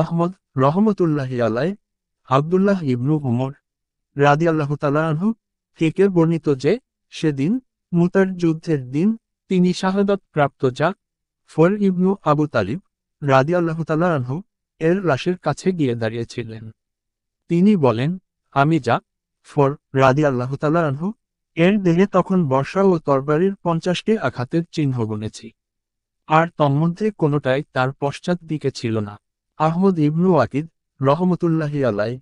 আহমদ রহমতুল্লাহ আলাই, আবদুল্লাহ ইবনু উমর রাদিয়াল্লাহ তালাহু থেকে বর্ণিত যে, সেদিন মুতার যুদ্ধের দিন তিনি শাহাদত প্রাপ্ত যা ফর ইবনু আবু তালিব রাদিয়াল্লাহ তালাহু এর লাশের কাছে গিয়ে দাঁড়িয়েছিলেন। তিনি বলেন, আমি যা, ফর রাদিয়াল্লাহ তালাহু এর দেহে তখন বর্ষা ও তরবারির পঞ্চাশটি আঘাতের চিহ্ন গুনেছি। আর তন্মধ্যে কোনোটাই তার পশ্চাৎ দিকে ছিল না। আহমদ ইবনু ওয়াকিদ রহমতুল্লাহি আলাই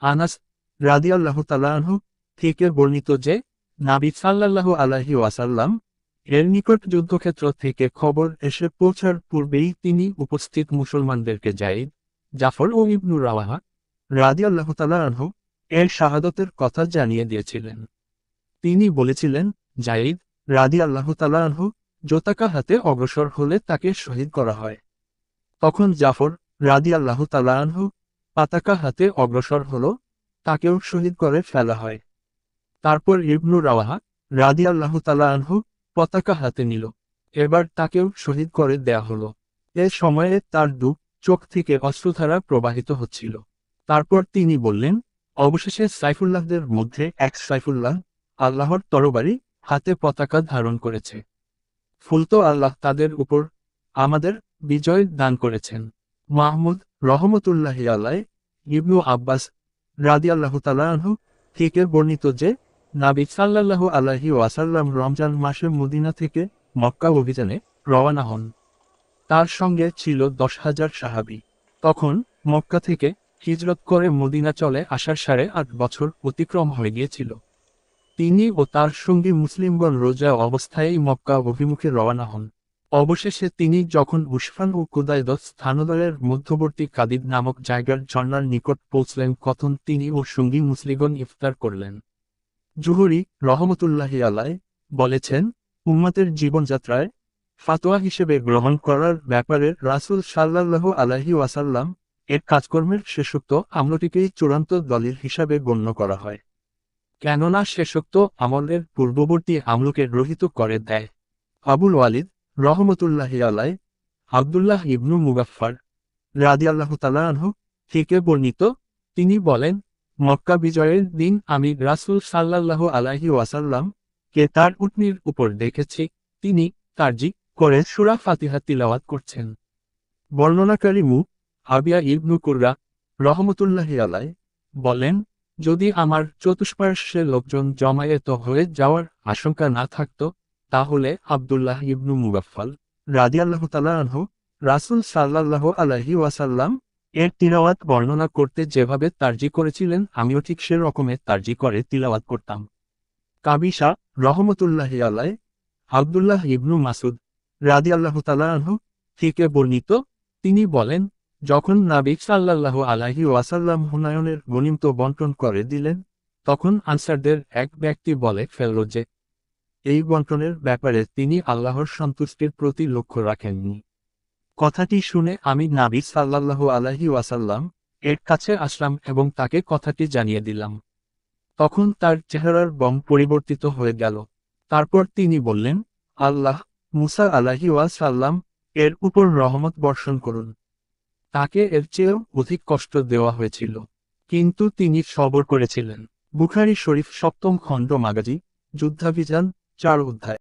আনাস রাদিয়াল্লাহ তালাহু থেকে বর্ণিত যে, নাবি সাল্লাল্লাহু আলাহি ওয়াসাল্লাম এর নিকট যুদ্ধক্ষেত্র থেকে খবর এসে পৌঁছার পূর্বেই তিনি উপস্থিত মুসলমানদেরকে জাইদ, জাফর ও ইবনু রাওয়াহা রাদিয়াল্লাহ তালাহু এর শাহাদতের কথা জানিয়ে দিয়েছিলেন। তিনি বলেছিলেন, জাইদ রাদি আল্লাহ তালাহু জোতাকা হাতে অগ্রসর হলে তাকে শহীদ করা হয়। তখন জাফর রাদি আল্লাহ তালাহু পাতাকা হাতে অগ্রসর হল, তাকেও শহীদ করে ফেলা হয়। তারপর ইবনু রাওয়াহা রাদি আল্লাহ তালাহু পতাকা হাতে নিল, এবার তাকেও শহীদ করে দেয়া হলো। এ সময়ে তার দুঃখ চোখ থেকে অশ্রুধারা প্রবাহিত হচ্ছিল। তারপর তিনি বললেন, অবশেষে সাইফুল্লাহদের মধ্যে এক সাইফুল্লাহ আল্লাহর তরবারি হাতে পতাকা ধারণ করেছে। ফুলতো আল্লাহ তাদের উপর আমাদের বিজয় দান করেছেন। মাহমুদ রহমতুল্লাহ আল্লাহ ইবনু আব্বাস রাদি আল্লাহ তালাহু থেকে বর্ণিত যে, নাবি সাল্লাল্লাহু আলাহি ওয়াসাল্লাম রমজান মাসে মদিনা থেকে মক্কা অভিযানে রওয়ানা হন। তার সঙ্গে ছিল দশ হাজার সাহাবি। তখন মক্কা থেকে হিজরত করে মদিনা চলে আসার সাড়ে আট বছর অতিক্রম হয়ে গিয়েছিল। তিনি ও তার সঙ্গী মুসলিমগণ রোজা অবস্থায় মক্কা অভিমুখে রওনা হন। অবশেষে তিনি যখন উসফান ও কুদায়দত স্থানদলের মধ্যবর্তী কাদিদ নামক জায়গার ঝর্ণার নিকট পৌঁছলেন কখন তিনি ও সঙ্গী মুসলিগণ ইফতার করলেন। জুহরি রহমতুল্লাহি আলাই বলেছেন, উম্মাতের জীবনযাত্রায় ফাতোয়া হিসেবে গ্রহণ করার ব্যাপারে রাসুল সাল্লাল্লাহু আলাহি ওয়াসাল্লাম এর কাজকর্মের শেষোক্ত আমলটিকেই চূড়ান্ত দলিল হিসাবে গণ্য করা হয়। কেননা শেষোক্ত আমলের পূর্ববর্তী আমলকে রহিত করে দেয়। আবুল ওয়ালিদ রহমতুল্লাহি আলাই আবদুল্লাহ ইবনু মুগাফফার রাদিয়াল্লাহু তালাহ থেকে বর্ণিত, তিনি বলেন, মক্কা বিজয়ের দিন আমি রাসুল সাল্লাল্লাহু আলাহি ওয়াসাল্লাম কে তার উটনির উপর দেখেছি, তিনি কার্জি করে সুরা ফাতিহা তিলাওয়াত করছেন। বর্ণনাকারী মু আবিয়া ইবনু কুর্রা রহমতুল্লাহি আলাই বলেন, যদি আমার চতুষ্পার্শ্বে লোকজন জমায়েত হয়ে যাওয়ার আশঙ্কা না থাকত তাহলে আবদুল্লাহ ইবনু মুগাফফাল রাদিয়াল্লাহু তালাহ রাসুল সাল্লাল্লাহু আলাহি ওয়াসাল্লাম এর তিলাওয়াত বর্ণনা করতে যেভাবে তার্জি করেছিলেন, আমিও ঠিক সে রকমের তার্জি করে তিলাওয়াত করতাম। কাবিসা রহমতুল্লাহি আলাই আবদুল্লাহ ইবনু মাসুদ রাদিয়াল্লাহু তালাহ থেকে বর্ণিত, তিনি বলেন, যখন নাবিক সাল্লাল্লাহু আলাহি ওয়াসাল্লাম হুনায়নের গণিমত বন্টন করে দিলেন, তখন আনসারদের এক ব্যক্তি বলে ফেলল যে এই বন্টনের ব্যাপারে তিনি আল্লাহর সন্তুষ্টির প্রতি লক্ষ্য রাখেননি। কথাটি শুনে আমি নাবি সাল্লাল্লাহু আলাহি ওয়াসাল্লাম এর কাছে আসলাম এবং তাকে কথাটি জানিয়ে দিলাম। তখন তার চেহারার বম পরিবর্তিত হয়ে গেল। তারপর তিনি বললেন, আল্লাহ মুসা আলাহি ওয়াসাল্লাম এর উপর রহমত বর্ষণ করুন। তাকে এর চেয়েও অধিক কষ্ট দেওয়া হয়েছিল। কিন্তু তিনি সবর করেছিলেন। বুখারি শরীফ সপ্তম খণ্ড মাগাজি, যুদ্ধাভিযান ચાલુ થાય.